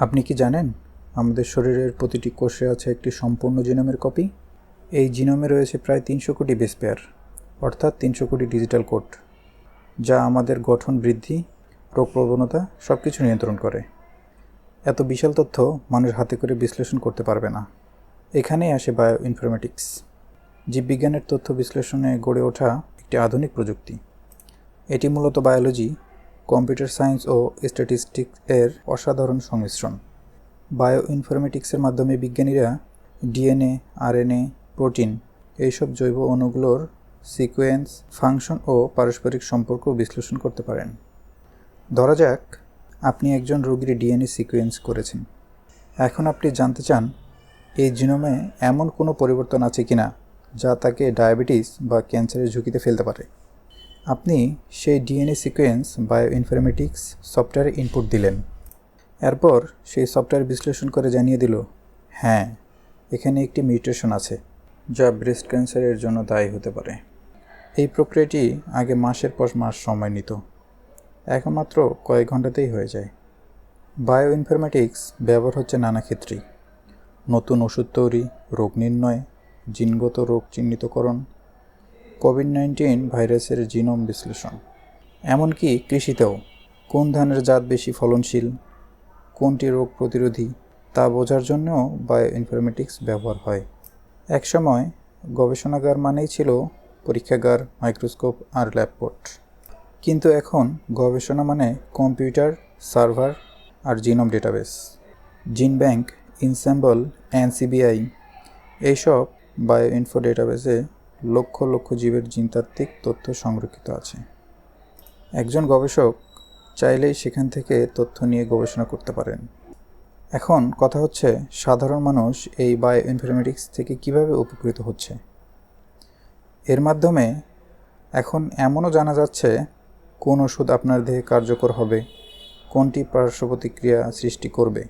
আপনি কি জানেন আমাদের শরীরের প্রতিটি কোষে আছে একটি সম্পূর্ণ জিনোমের কপি? এই জিনোমে রয়েছে প্রায় তিনশো কোটি বেস পেয়ার অর্থাৎ তিনশো কোটি ডিজিটাল কোড, যা আমাদের গঠন, বৃদ্ধি, রোগ প্রবণতা সব কিছু নিয়ন্ত্রণ করে। এত বিশাল তথ্য মানুষ হাতে করে বিশ্লেষণ করতে পারবে না। এখানেই আসে বায়ো ইনফরমেটিক্স জীববিজ্ঞানের তথ্য বিশ্লেষণে গড়ে ওঠা একটি আধুনিক প্রযুক্তি। এটি মূলত বায়োলজি কম্পিউটার সায়েন্স ও স্ট্যাটিস্টিক্স এর অসাধারণ সংমিশ্রণ। বায়ো ইনফরমেটিক্সের মাধ্যমে বিজ্ঞানীরা ডিএনএ, আরএনএ, প্রোটিন এইসব জৈব অণুগুলোর সিকোয়েন্স, ফাংশন ও পারস্পরিক সম্পর্ক বিশ্লেষণ করতে পারেন। ধরা যাক, আপনি একজন রোগীর ডিএনএ সিকোয়েন্স করেছেন। এখন আপনি জানতে চান, এই জিনোমে এমন কোনো পরিবর্তন আছে কিনা যা তাকে ডায়াবেটিস বা ক্যান্সারের ঝুঁকিতে ফেলতে পারে। আপনি সেই ডিএনএ সিকোয়েন্স বায়ো ইনফরমেটিক্স সফটওয়্যারে ইনপুট দিলেন। এরপর সেই সফটওয়্যার বিশ্লেষণ করে জানিয়ে দিল হ্যাঁ এখানে একটি মিউটেশন আছে, যা ব্রেস্ট ক্যান্সারের জন্য দায়ী হতে পারে। এই প্রক্রিয়াটি আগে মাসের পর মাস সময় নিত, এখন মাত্র কয়েক ঘন্টাতেই হয়ে যায়। বায়ো ইনফরমেটিক্স ব্যবহার হচ্ছে নানা ক্ষেত্রেই। নতুন ওষুধ তৈরি, রোগ নির্ণয়, জিনগত রোগ চিহ্নিতকরণ কোভিড নাইন্টিন ভাইরাসের জিনোম বিশ্লেষণ। এমনকি কৃষিতেও, কোন ধানের জাত বেশি ফলনশীল, কোনটি রোগ প্রতিরোধী, তা বোঝার জন্যও বায়ো ইনফরমেটিক্স ব্যবহার হয়। একসময় গবেষণাগার মানেই ছিল পরীক্ষাগার, মাইক্রোস্কোপ আর ল্যাবপোর্ট কিন্তু এখন গবেষণা মানে কম্পিউটার, সার্ভার আর genome database. Gene bank, Ensembl, NCBI, এইসব বায়ো ইনফো ডেটাবেসে লক্ষ লক্ষ জীবের জিনতাত্ত্বিক তথ্য সংরক্ষিত আছে। একজন গবেষক চাইলেই সেখান থেকে তথ্য নিয়ে গবেষণা করতে পারেন। এখন কথা হচ্ছে, সাধারণ মানুষ এই বায়ো ইনফরমেটিক্স থেকে কীভাবে উপকৃত হচ্ছে? এর মাধ্যমে এখন এমনও জানা যাচ্ছে, কোন ওষুধ আপনার দেহে কার্যকর হবে, কোনটি পার্শ্ব প্রতিক্রিয়া সৃষ্টি করবে।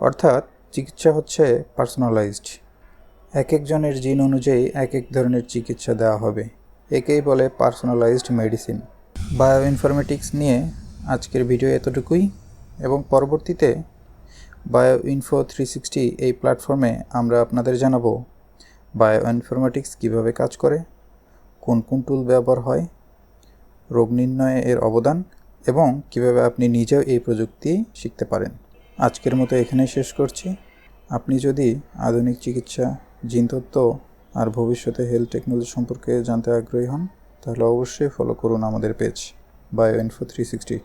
অর্থাৎ চিকিৎসা হচ্ছে পার্সোনালাইজড এক একজনের জিন অনুযায়ী এক এক ধরনের চিকিৎসা দেওয়া হবে। একেই বলে পার্সোনালাইজড মেডিসিন বায়ো ইনফরমেটিক্স নিয়ে আজকের ভিডিও এতটুকুই, এবং পরবর্তীতে বায়ো ইনফো থ্রি সিক্সটি এই প্ল্যাটফর্মে আমরা আপনাদের জানাব বায়ো ইনফরমেটিক্স কীভাবে কাজ করে, কোন কোন টুল ব্যবহার হয়, রোগ নির্ণয়ে এর অবদান, এবং কীভাবে আপনি নিজেও এই প্রযুক্তি শিখতে পারেন। আজকের মতো এখানেই শেষ করছি। আপনি যদি আধুনিক চিকিৎসা জিনতত্ত্ব আর ভবিষ্যতে হেলথ টেকনোলজি সম্পর্কে জানতে আগ্রহী হন, তাহলে অবশ্যই ফলো করুন আমাদের page bio info three sixty